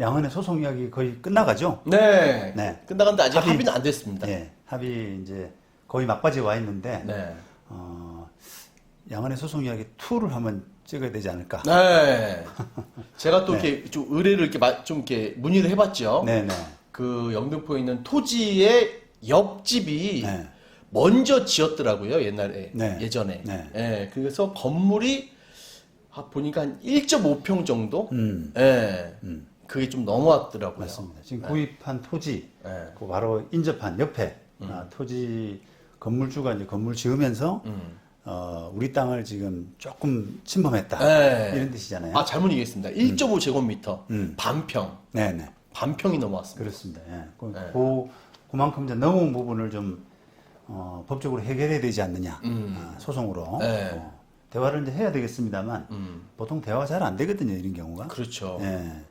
양은의 소송 이야기 거의 끝나가죠. 네. 네. 끝나갔는데 아직 합의- 합의 는 안 됐습니다. 예, 합의 이제 거의 막바지에 와 있는데 네. 어, 양은의 소송 이야기 2를 한번 찍어야 되지 않을까. 네. 제가 또 이렇게 좀 의뢰를 이렇게 마- 좀 이렇게 문의를 해봤죠. 네, 네. 그 영등포에 있는 토지의 옆집이 네. 먼저 지었더라고요 옛날에 네. 예전에. 네. 예, 그래서 건물이 아, 보니까 한 1.5평 정도. 음, 예, 음, 그게 좀 넘어왔더라고요. 맞습니다. 지금 구입한 토지, 예. 그 바로 인접한 옆에 아, 토지 건물주가 이제 건물 지으면서 음. 어, 우리 땅을 지금 조금 침범했다 네. 이런 뜻이잖아요. 아 잘못 얘기했습니다. 1.5 제곱미터 음. 반평 네, 네. 반평이 넘어왔습니다. 그렇습니다. 예. 그, 네. 그, 그만큼 이제 넘어온 부분을 좀 어, 법적으로 해결해야 되지 않느냐 음. 아, 소송으로 네. 어, 대화를 이제 해야 되겠습니다만 음. 보통 대화가 잘 안 되거든요 이런 경우가. 그렇죠. 예.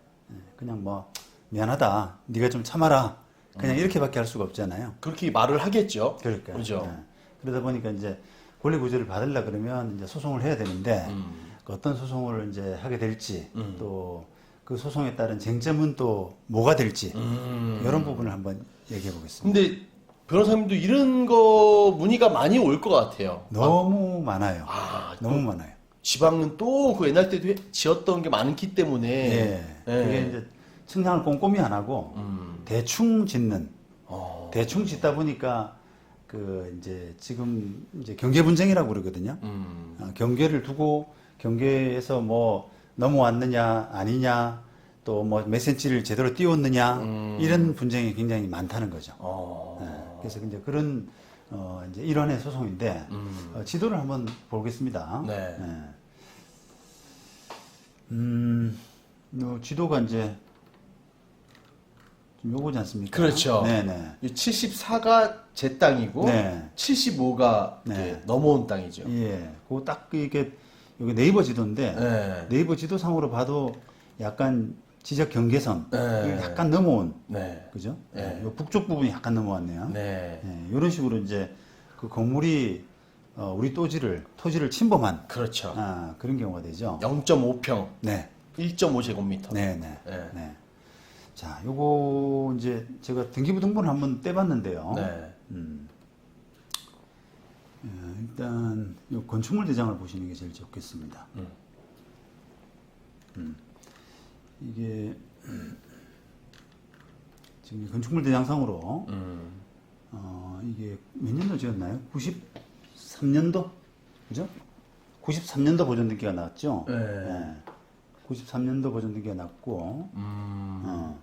예. 그냥 뭐 미안하다. 네가 좀 참아라. 그냥 이렇게밖에 할 수가 없잖아요. 그렇게 말을 하겠죠. 그러니까. 그렇죠. 예. 그러다 보니까 이제 권리 구조를 받으려 그러면 이제 소송을 해야 되는데 음. 그 어떤 소송을 이제 하게 될지 음. 또그 소송에 따른 쟁점은 또 뭐가 될지 음. 이런 부분을 한번 얘기해 보겠습니다. 근데 변호사님도 이런 거 문의가 많이 올 것 같아요. 너무 많아요. 아, 너무 많아요. 지방은 또 그 옛날 때도 해- 지었던 게 많기 때문에. 예. 예. 그게 이제 측량을 꼼꼼히 안 하고 음. 대충 짓는 어. 대충 짓다 보니까 그 이제 지금 이제 경계 분쟁이라고 그러거든요. 음. 어, 경계를 두고 경계에서 뭐 넘어왔느냐 아니냐 또 뭐 몇 센치를 제대로 띄웠느냐 음. 이런 분쟁이 굉장히 많다는 거죠. 어. 예, 그래서 이제 그런 어 이제 일환의 소송인데 음. 어, 지도를 한번 보겠습니다. 네. 예. 음, 요 지도가 이제 좀 요거지 않습니까? 그렇죠. 네네. 이 74가 제 땅이고 네. 75가 네. 넘어온 땅이죠. 예, 그딱 이게 여기 네이버 지도인데 네. 네이버 지도상으로 봐도 약간 지적 경계선 네. 약간 넘어온 네. 그죠? 네. 요 북쪽 부분이 약간 넘어왔네요. 네. 예, 이런 식으로 이제 그 건물이 어, 우리 토지를 토지를 침범한 그렇죠. 아, 그런 경우가 되죠. 0.5평, 네, 1.5제곱미터. 네, 네, 네. 네. 자, 요거 이제 제가 등기부등본을 한번 떼봤는데요. 네. 음. 예, 일단 요 건축물 대장을 보시는 게 제일 좋겠습니다. 음. 음. 이게 음, 지금 이 건축물 대장상으로 음. 어, 이게 몇 년도 지었나요? 93년도? 그죠? 93년도 보존 등기가 나왔죠? 네. 93년도 보존 등기가 났고, 음. 어.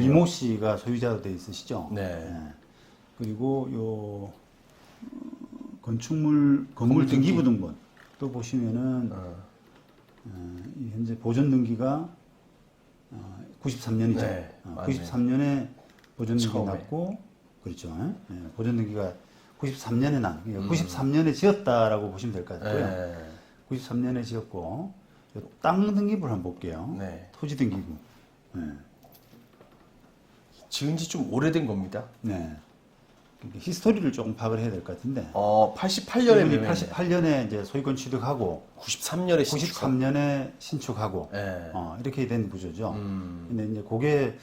이모 씨가 소유자로 돼 있으시죠? 네. 예. 그리고 요 어, 건축물 건물 건물 등기. 등기부 등본 또 보시면은 어. 어, 이 현재 보존 등기가 어, 93년이죠. 네, 어, 맞네요. 93년에 보존 등기 처음에. 났고 그렇죠. 예, 보존 등기가 93년에 난 음. 그러니까 93년에 지었다라고 보시면 될 것 같고요. 네. 93년에 지었고 요땅 등기부를 한번 볼게요. 네. 토지 등기부. 네. 지은 지 좀 오래된 겁니다. 네. 히스토리를 조금 파악을 해야 될 것 같은데. 어, 88년에 이분이 매매했네. 88년에 이제 소유권 취득하고 93년에 신축. 93년에 신축하고 네. 어, 이렇게 된 구조죠. 음. 근데 이제 그게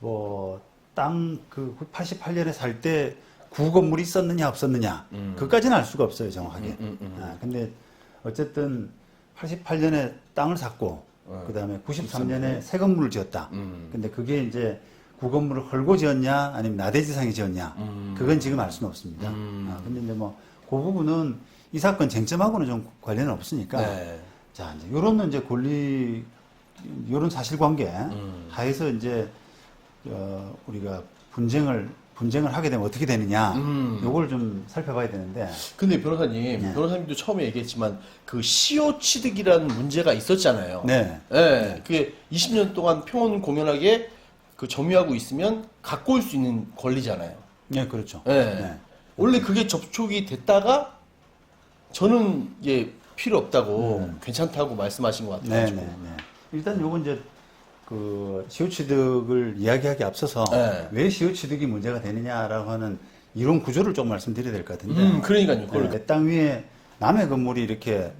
뭐땅그 88년에 살 때 구건물이 있었느냐 없었느냐 음. 그까지는 알 수가 없어요 정확하게. 음, 음, 음. 아, 근데 어쨌든 88년에 땅을 샀고 어, 그다음에 93년에 새 건물을 지었다. 음. 근데 그게 이제 구건물을 헐고 지었냐 아니면 나대지상에 지었냐 음. 그건 지금 알 수는 없습니다. 음. 아, 근데 이제 뭐 그 부분은 이 사건 쟁점하고는 좀 관련은 없으니까 네. 자 이제 요런 이제 권리 요런 사실관계 음. 하에서 이제 어, 우리가 분쟁을 분쟁을 하게 되면 어떻게 되느냐 음. 요걸 좀 살펴봐야 되는데 근데 변호사님, 네. 변호사님도 처음에 얘기했지만 그 시효 취득이라는 문제가 있었잖아요. 네 네, 그게 20년 동안 평온 공연하게 그 점유하고 있으면 갖고 올 수 있는 권리잖아요. 네, 그렇죠. 네. 네. 원래 그게 접촉이 됐다가 저는 예 필요 없다고 괜찮다고 말씀하신 것 네, 같아가지고. 네, 네. 일단 요건 이제 그 시효취득을 이야기하기 앞서서 네. 왜 시효취득이 문제가 되느냐라고 하는 이론 구조를 좀 말씀드려야 될 것 같은데. 음, 그러니까요. 그걸 내 땅 위에 남의 건물이 이렇게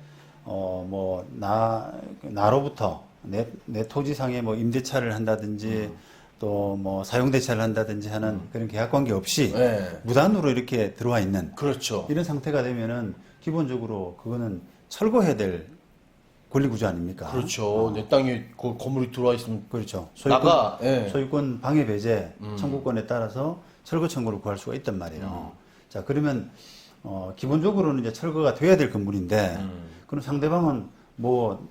어 뭐 나 나로부터 내, 내 토지상에 뭐 임대차를 한다든지 또 뭐 사용대차를 한다든지 하는 그런 계약 관계 없이 네. 무단으로 이렇게 들어와 있는 그렇죠. 이런 상태가 되면은 기본적으로 그거는 철거해야 될 권리 구조 아닙니까? 그렇죠. 내 땅에 그 건물이 들어와 있으면 그렇죠. 나가. 예. 소유권 방해 배제 청구권에 따라서 철거 청구를 구할 수가 있단 말이에요. 자 그러면 어, 기본적으로는 이제 철거가 돼야 될 건물인데 그럼 상대방은 뭐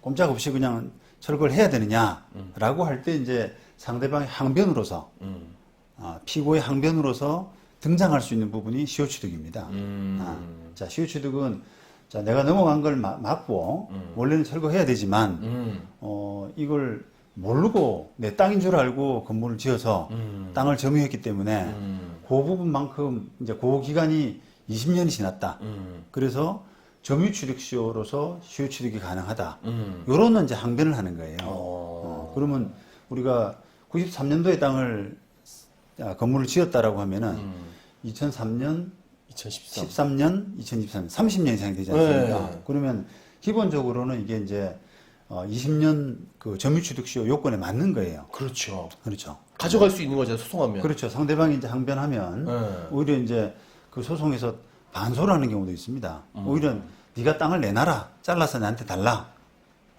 꼼짝없이 그냥 철거를 해야 되느냐라고 할 때 이제 상대방의 항변으로서 음. 아, 피고의 항변으로서 등장할 수 있는 부분이 시효취득입니다. 음. 아, 자 시효취득은 자 내가 넘어간 걸 마- 맞고 원래는 철거해야 되지만 음. 어, 이걸 모르고 내 땅인 줄 알고 건물을 지어서 음. 땅을 점유했기 때문에 음. 그 부분만큼 이제 그 기간이 20년이 지났다. 음. 그래서 점유취득시효로서 시효취득이 가능하다. 음. 요런 이제 항변을 하는 거예요. 어. 어, 그러면 우리가 93년도에 땅을 아, 건물을 지었다라고 하면은 음. 2003년 2013. 13년, 2023년, 30년 이상이 되지 않습니까? 네. 그러면 기본적으로는 이게 이제 어, 20년 그 점유취득시효 요건에 맞는 거예요. 그렇죠. 그렇죠. 가져갈 수 있는 거죠, 소송하면. 그렇죠. 상대방이 이제 항변하면 네. 오히려 이제 그 소송에서 반소를 하는 경우도 있습니다. 음. 오히려 네가 땅을 내놔라, 잘라서 나한테 달라.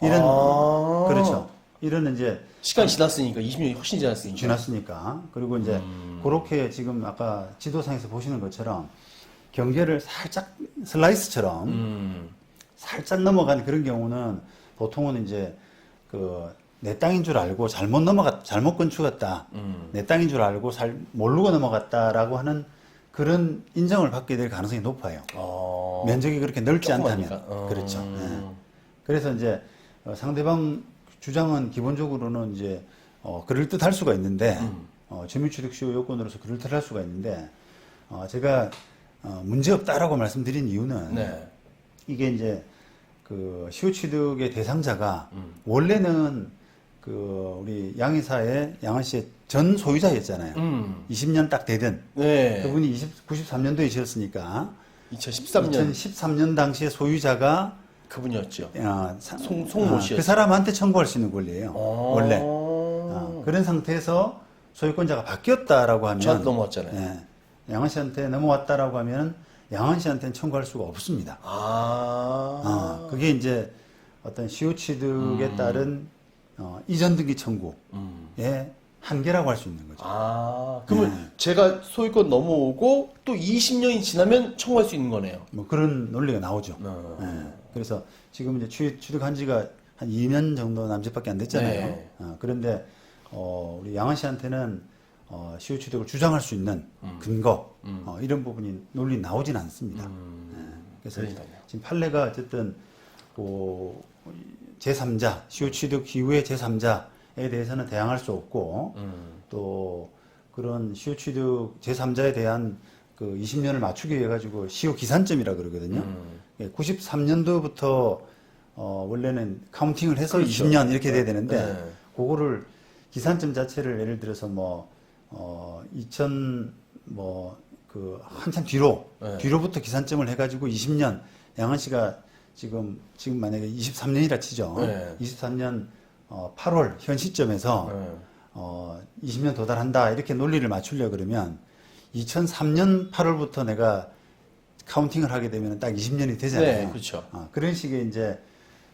이런 아. 그렇죠. 이런 이제 시간 지났으니까 20년이 훨씬 지났으니까. 지났으니까 그리고 이제 음. 그렇게 지금 아까 지도상에서 보시는 것처럼 경계를 살짝 슬라이스처럼 음. 살짝 넘어간 그런 경우는 보통은 이제 그 내 땅인 줄 알고 잘못 넘어갔 잘못 건축했다 음. 내 땅인 줄 알고 잘 모르고 넘어갔다라고 하는 그런 인정을 받게 될 가능성이 높아요. 어. 면적이 그렇게 넓지. 않다면 어. 그렇죠. 예. 그래서 이제 어, 상대방 주장은 기본적으로는 이제 어, 그럴 듯할 수가 있는데 음. 어, 점유취득시효 요건으로서 그럴 듯할 수가 있는데 어, 제가 어, 문제 없다라고 말씀드린 이유는 네. 이게 이제 그 시효취득의 대상자가 음. 원래는 그 우리 양의사의 양한 씨의 전 소유자였잖아요. 음. 20년 딱 되든 네. 그분이 20, 93년도에 지었으니까 2013년 2013년 당시에 소유자가 그분이었죠. 어, 사- 송- 송모 어, 씨였어요. 그 사람한테 청구할 수 있는 권리예요. 어. 원래 어, 그런 상태에서 소유권자가 바뀌었다라고 하면 저한테 넘어왔잖아요. 예, 양한 씨한테 넘어왔다라고 하면 양한 씨한테는 청구할 수가 없습니다. 아. 어, 그게 이제 어떤 시효취득에 따른 어, 이전 등기 청구의 음. 한계라고 할 수 있는 거죠. 아. 그러면 네. 제가 소유권 넘어오고 또 20년이 지나면 청구할 수 있는 거네요. 뭐 그런 논리가 나오죠. 어. 예, 그래서 지금 이제 취, 취득한 지가 한 2년 정도 남짓밖에 안 됐잖아요. 네. 어, 그런데 어, 우리 양한 씨한테는 어, 시효 취득을 주장할 수 있는 근거 어, 이런 부분이 논리 나오진 않습니다. 예, 그래서 음. 그러니까요. 지금 판례가 어쨌든 그 제3자 시효 취득 이후의 제3자에 대해서는 대항할 수 없고 음. 또 그런 시효 취득 제3자에 대한 그 20년을 맞추기 위해 가지고 시효 기산점이라 그러거든요. 음. 예, 93년도부터 어, 원래는 카운팅을 해서 그렇죠. 20년 이렇게 돼야 되는데 네. 그거를 기산점 자체를 예를 들어서 뭐 어, 2000 뭐 그 한참 뒤로 네. 뒤로부터 기산점을 해가지고 20년 양한 씨가 지금 지금 만약에 23년이라 치죠. 네. 23년 어, 8월 현 시점에서 네. 어, 20년 도달한다 이렇게 논리를 맞추려 그러면 2003년 8월부터 내가 카운팅을 하게 되면 딱 20년이 되잖아요. 네, 그렇죠. 어, 그런 식의 이제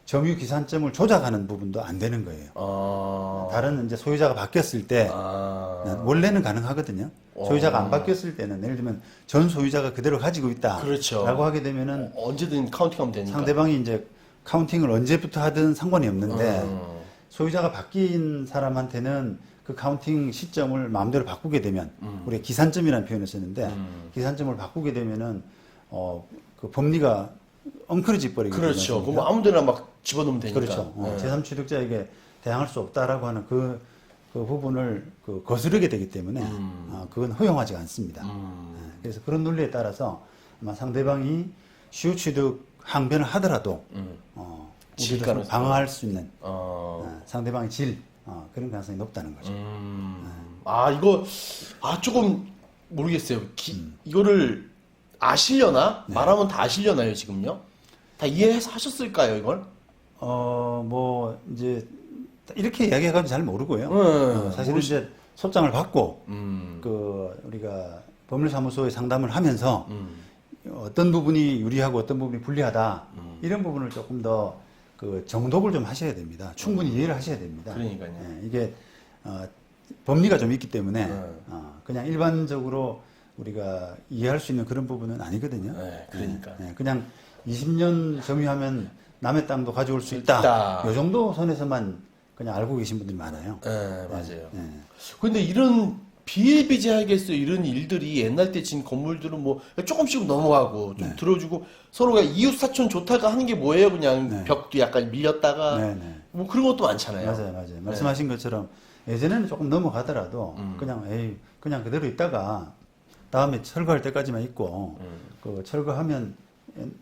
점유 기산점을 조작하는 부분도 안 되는 거예요. 아. 다른 이제 소유자가 바뀌었을 때 아. 원래는 가능하거든요. 소유자가 어. 안 바뀌었을 때는 예를 들면 전 소유자가 그대로 가지고 있다. 그렇죠. 라고 하게 되면은 어, 언제든 카운팅하면 되니까. 상대방이 이제 카운팅을 언제부터 하든 상관이 없는데 음. 소유자가 바뀐 사람한테는 그 카운팅 시점을 마음대로 바꾸게 되면 음. 우리가 기산점이라는 표현을 썼는데 음. 기산점을 바꾸게 되면은 어 그 법리가 엉클어져 버리게 그렇죠. 그럼 아무데나 막 집어넣으면 되니까. 그렇죠. 어, 네. 제3취득자에게 대항할 수 없다라고 하는 그, 그 부분을 그 거스르게 되기 때문에 음. 어, 그건 허용하지 않습니다. 음. 예, 그래서 그런 논리에 따라서 아마 상대방이 시효 취득 항변을 하더라도 음. 어, 가능성이. 방어할 수 있는 어. 어, 상대방의 질 어, 그런 가능성이 높다는 거죠. 음. 아 이거 아 조금 모르겠어요. 기- 이거를 아시려나? 말하면 다 아시려나요 지금요? 다 이해해서 하셨을까요 이걸? 어, 뭐, 이제, 이렇게 이야기해가지고 잘 모르고요. 네, 어, 사실은 모르시- 이제 소장을 받고, 음. 그, 우리가 법률사무소에 상담을 하면서 음. 어떤 부분이 유리하고 어떤 부분이 불리하다. 음. 이런 부분을 조금 더 그 정독을 좀 하셔야 됩니다. 충분히 이해를 하셔야 됩니다. 그러니까요. 예, 이게, 어, 법리가 좀 있기 때문에, 네. 어, 그냥 일반적으로 우리가 이해할 수 있는 그런 부분은 아니거든요. 네, 그러니까. 예, 예, 그냥 20년 점유하면 남의 땅도 가져올 수 있다. 있다. 요 정도 선에서만 그냥 알고 계신 분들이 많아요. 네, 맞아요. 예. 근데 이런 비일비재하겠어요. 이런 일들이 옛날 때 진 건물들은 뭐 조금씩 넘어가고 네. 좀 들어주고 서로가 이웃 사촌 좋다가 하는 게 뭐예요? 그냥 네. 벽도 약간 밀렸다가 네, 네. 뭐 그런 것도 많잖아요. 맞아요, 맞아요. 말씀하신 것처럼 예전에는 조금 넘어가더라도 음. 그냥 에이 그냥 그대로 있다가 다음에 철거할 때까지만 있고 음. 그 철거하면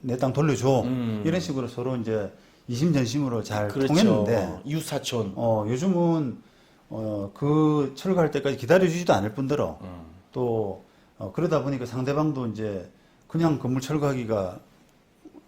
내 땅 돌려줘 음. 이런 식으로 서로 이제 이심전심으로 잘 그렇죠. 통했는데 이웃 사촌. 어, 요즘은 어, 그 철거할 때까지 기다려주지도 않을 뿐더러 음. 또 어, 그러다 보니까 상대방도 이제 그냥 건물 철거하기가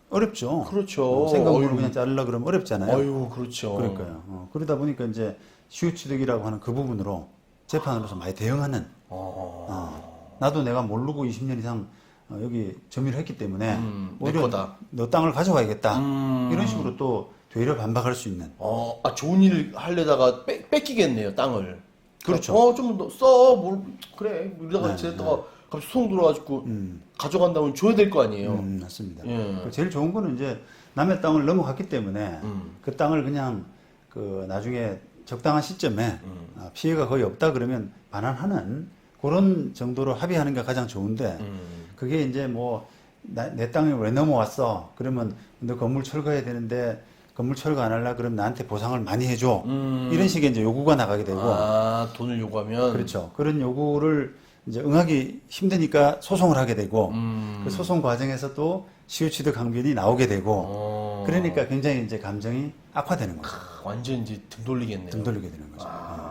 어렵죠. 그렇죠. 어, 어휴. 그냥 자르려 그러면 어렵잖아요. 어유 그렇죠. 그러니까요. 어, 그러다 보니까 이제 시효취득이라고 하는 그 부분으로 재판으로서 많이 대응하는 어. 어, 나도 내가 모르고 20년 이상 어, 여기 점유를 했기 때문에 음, 내 오히려 거다. 너 땅을 가져가야겠다. 음. 이런 식으로 또 되려 반박할 수 있는 어, 아, 좋은 일 하려다가 뺏, 뺏기겠네요, 땅을. 그렇죠. 어, 좀 더 써, 뭘, 그래. 이러다가 네, 지냈다가 갑자기 소송 들어와가지고 음, 가져간다면 줘야 될 거 아니에요. 음, 맞습니다. 예. 그 제일 좋은 거는 이제 남의 땅을 넘어갔기 때문에 음. 그 땅을 그냥 그 나중에 적당한 시점에 음. 아, 피해가 거의 없다 그러면 반환하는 그런 정도로 합의하는 게 가장 좋은데 음. 그게 이제 뭐 내 땅에 왜 넘어왔어? 그러면 너 건물 철거해야 되는데 건물 철거 안 할라 그러면 나한테 보상을 많이 해줘. 음. 이런 식의 이제 요구가 나가게 되고 아, 돈을 요구하면. 그렇죠. 그런 요구를 이제 응하기 힘드니까 소송을 하게 되고 음. 그 소송 과정에서 또 시효취득 항변이 나오게 되고 어. 그러니까 굉장히 이제 감정이 악화되는 거죠. 완전 이제 등 돌리겠네요. 등 돌리게 되는 거죠. 아.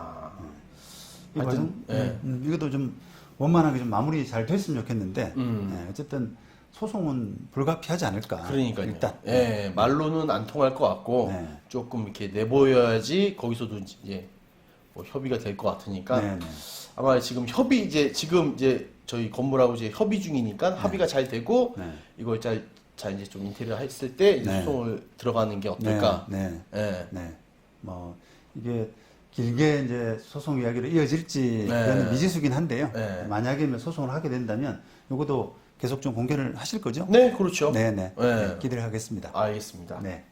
이 하여튼, 과정, 예. 음, 음, 이것도 좀 원만하게 좀 마무리 잘 됐으면 좋겠는데 음. 예, 어쨌든 소송은 불가피하지 않을까. 그러니까요. 일단 예, 말로는 안 통할 것 같고 네. 조금 이렇게 내보여야지 거기서도 이제 뭐 협의가 될 것 같으니까 네, 네. 아마 지금 협의 이제 지금 이제 저희 건물하고 이제 협의 중이니까 합의가 잘 되고 네. 이걸 잘, 잘 이제 좀 인테리어 했을 때 이제 네. 소송을 들어가는 게 어떨까? 네, 네, 예. 네. 뭐 이게 길게 이제 소송 이야기로 이어질지 네. 미지수긴 한데요. 네. 만약에 뭐 소송을 하게 된다면 이것도 계속 좀 공개를 하실 거죠? 네, 그렇죠. 네, 네. 네. 네, 기대를 하겠습니다. 알겠습니다. 네.